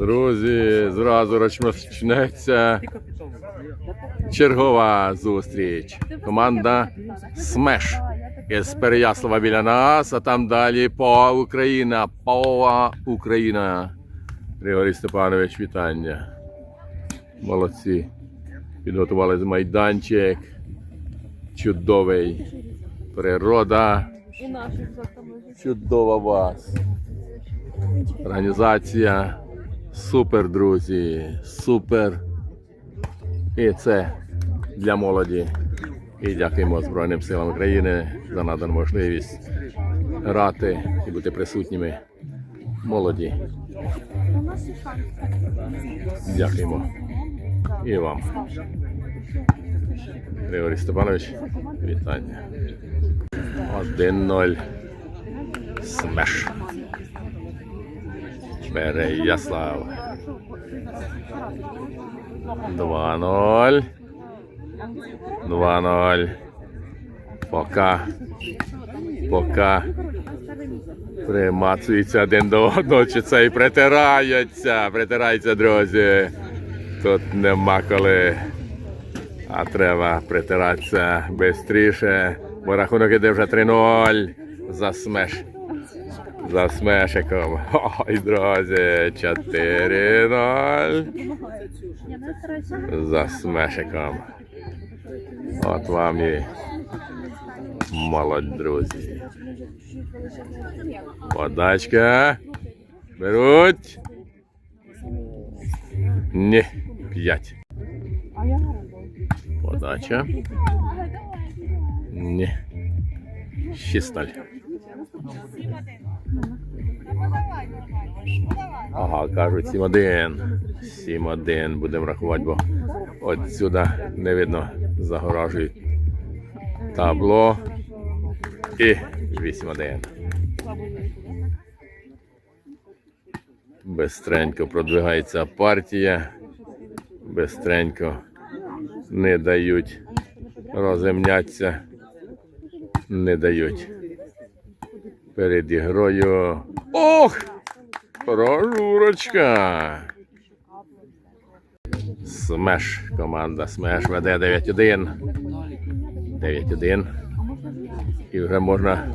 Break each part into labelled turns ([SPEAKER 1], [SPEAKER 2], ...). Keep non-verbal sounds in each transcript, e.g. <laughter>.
[SPEAKER 1] Друзі, зразу розпочнеться чергова зустріч. Команда Смеш із Переяслава біля нас, а там далі Пова Україна. Пова Україна. Григорій Степанович, вітання. Молодці. Підготували майданчик. Чудовий. Природа. Чудова вас. Організація. Супер, друзі. Супер. І це для молоді. І дякуємо Збройним силам України за надану можливість грати і бути присутніми молоді. Дякуємо. І вам. Григорій Степанович, вітання. 1-0. Смеш. Переяслав. 2-0. 2-0. Пока. Пока. Примацуються один до одного, чи це і притираються. Притираються, друзі. Тут нема коли. А треба притиратися швидше, бо рахунок іде вже 3-0. За смеш. За смешиком. <laughs> Ой, друзі, 4-0. За смешиком. От вам і молодь, друзі. Подачка. Беруть. Ні, 5. Подача. Ні. 6-0. Ага, кажуть 7-1. 7-1 будемо рахувати, бо от сюди не видно загоражують табло. І 8-1. Бистренько продвигається партія. Бистренько не дають роземняться. Не дають. Перед ігрою. Ох! Прожурочка! Смеш. Команда Смеш веде 9-1. 9-1. І вже можна.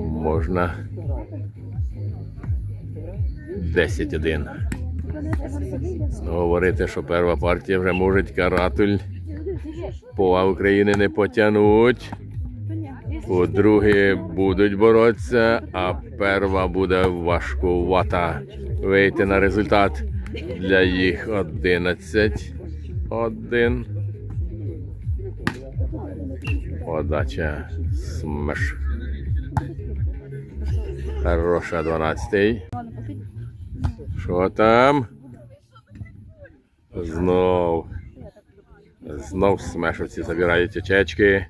[SPEAKER 1] Можна. 10-1. Говорити, що перша партія вже може каратуль. Пова України не потягнуть. У другі будуть боротися, а перва буде важкувата. Вийти на результат для їх 11. Один. Подача смеш. Хороша 12. Що там? Знов. Знов смешовці забирають очечки.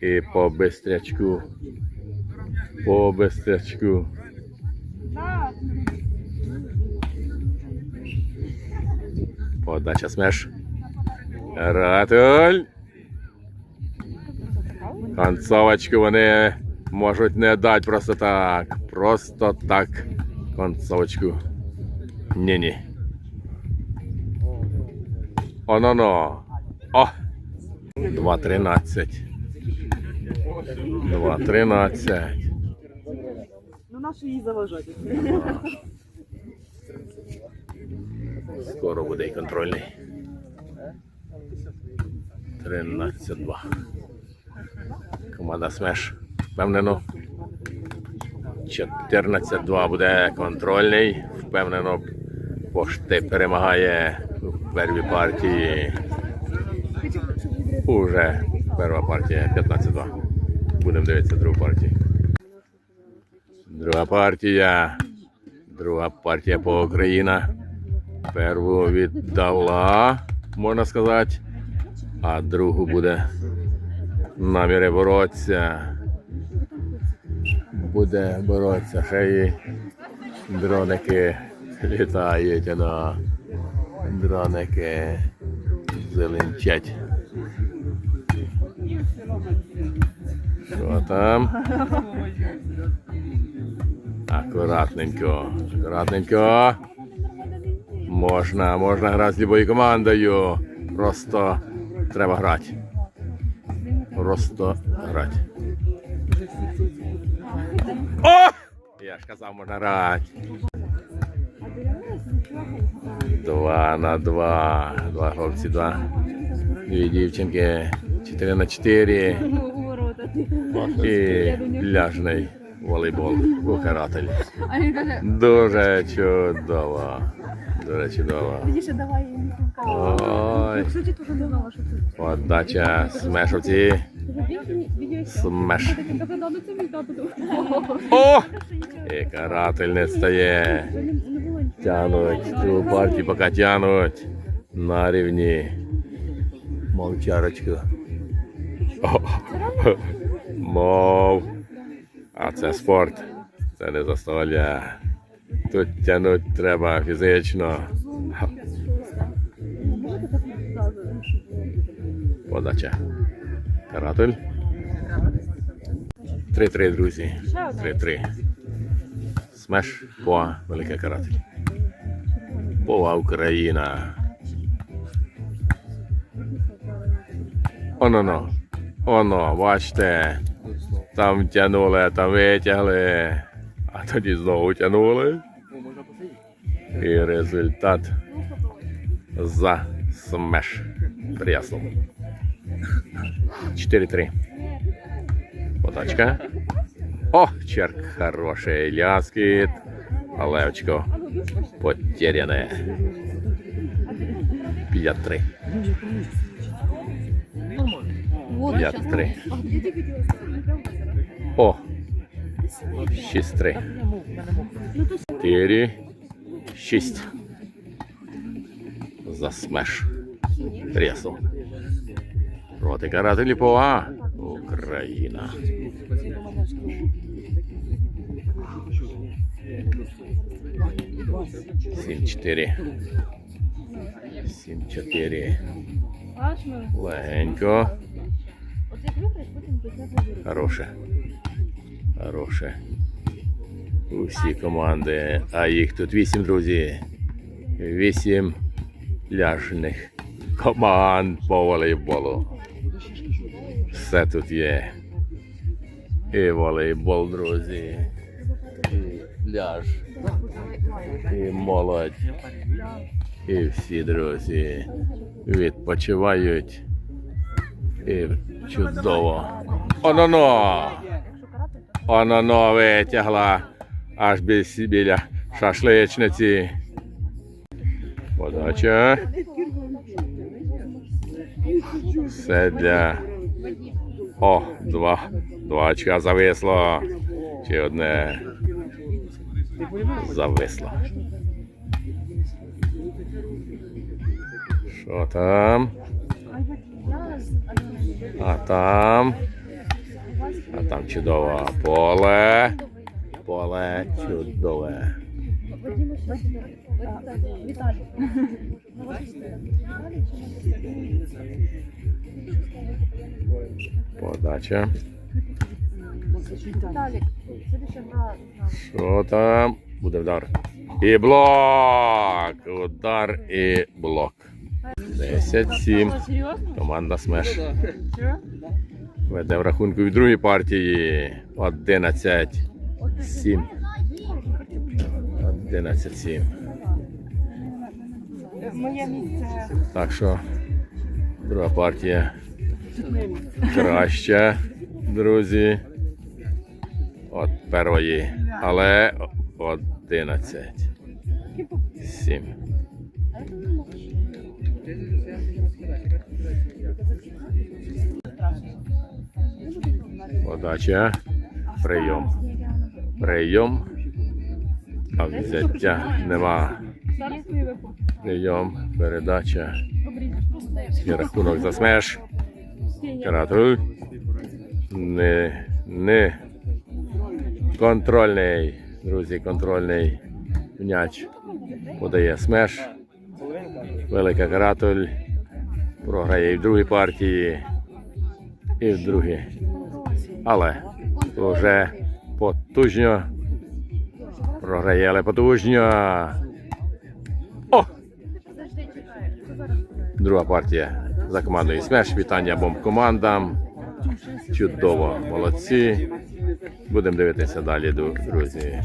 [SPEAKER 1] І по бистрячку. По бистрячку. Подача смеш. Ратуль. Концовочку вони можуть не дати просто так. Просто так. Концовочку. Ні-ні. Оно-но. О! 2.13. 2.13.
[SPEAKER 2] Ну наші її заважати.
[SPEAKER 1] Скоро буде і контрольний. 13-2. Команда Смеш. Впевнено. 14-2 буде контрольний. Впевнено, пошти перемагає в первій партії. Уже перша партія 15-2. Будемо дивитися другу партію. Друга партія. Друга партія по Україна. Перву віддала, можна сказати, а другу буде наміри боротися. Буде боротися. Ще дроники літають на дроники зеленчать. Що там? Акуратненько, акуратненько. Можна, можна грати з любою командою. Просто треба грати. Просто грати. О! Я ж казав, можна грати. Два на два. Два хлопці, два. Дві дівчинки. Чотири на чотири. І пляжний волейбол каратель. Дуже чудово. Дуже чудово. Ой, подача смешовці. Смеш. О! І каратель не стає. Тянуть. Цю партію поки тянуть. На рівні. Мовчарочку. <laughs> Мов. А це спорт. Це не застолля. Тут тянуть треба фізично. Подача. Каратель. 3-3, друзі. 3-3. Смеш по велике каратель. Пова Україна. Оно-но. Оно, бачите. Там тянули, там витягли. А тоді знову тянули. І результат за смеш. Прясно. 4-3. Подачка. О, черк хороший. Ляскіт. Але очко потеряне. 5-3.
[SPEAKER 3] Вот,
[SPEAKER 1] 5-3.
[SPEAKER 3] А где ти хотіла сказати?
[SPEAKER 1] О. 6-3. 4. 6. За смеш. Тресл. Проти карателі Пова. Україна. Сім чотири. Сім чотири. Легенько. Хороше. Хороше. Усі команди. А їх тут вісім, друзі. Вісім пляжних команд по волейболу. Все тут є. І волейбол, друзі. І пляж. І молодь. І всі друзі відпочивають. І чудово. Оно-но! Оно-но витягла аж біля шашличниці. Подача. Все для. О, два. Два очка зависло. Чи одне зависло. Що там? А там. А там чудове поле. Поле чудове. Подача. Що там? Буде удар. І блок. Удар і блок. 10-7. Команда Смеш. Веде в рахунку від другої партії. 11. 7. 11-7.
[SPEAKER 3] Моє місце.
[SPEAKER 1] Так що друга партія краща, друзі. От першої, але 11. 7. Подача. Прийом. Прийом. А взяття нема. Прийом. Передача. І рахунок за смеш. Каратуль. Не, не. Контрольний. Друзі, контрольний м'яч. Подає смеш. Велика каратуль. Програє і в другій партії. І в другій. Але вже потужно Програє, але потужньо. О! Друга партія за командою Смеш. Вітання бомб командам. Чудово, молодці. Будемо дивитися далі, друзі.